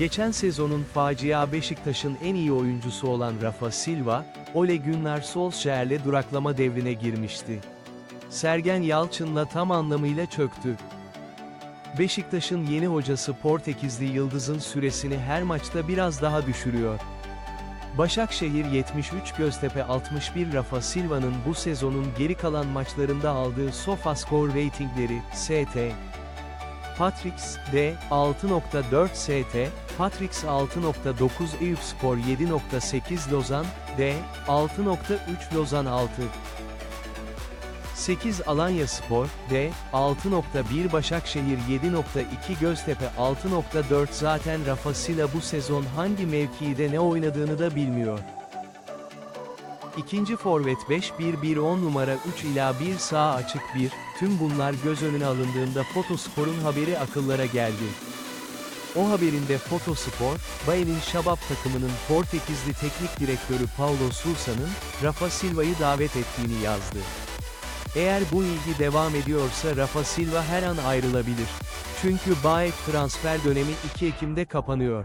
Geçen sezonun facia Beşiktaş'ın en iyi oyuncusu olan Rafa Silva, Ole Gunnar Solskjaer'le duraklama devrine girmişti. Sergen Yalçın'la tam anlamıyla çöktü. Beşiktaş'ın yeni hocası Portekizli Yıldız'ın süresini her maçta biraz daha düşürüyor. Başakşehir 73 Göztepe 61 Rafa Silva'nın bu sezonun geri kalan maçlarında aldığı SofaScore ratingleri, ST, Patrix, D, 6.4 ST, Patrix 6.9 Eyüpspor 7.8 Lozan, D, 6.3 Lozan 6. 8 Alanya Spor, D, 6.1 Başakşehir 7.2 Göztepe 6.4 Zaten Rafa Sila bu sezon hangi mevkide ne oynadığını da bilmiyor. İkinci forvet 5-1-1-10 numara 3 ila 1 sağ açık 1, tüm bunlar göz önüne alındığında Fotospor'un haberi akıllara geldi. O haberinde Fotospor, Bayern'in Şabab takımının Portekizli teknik direktörü Paulo Sousa'nın, Rafa Silva'yı davet ettiğini yazdı. Eğer bu ilgi devam ediyorsa Rafa Silva her an ayrılabilir. Çünkü Baek transfer dönemi 2 Ekim'de kapanıyor.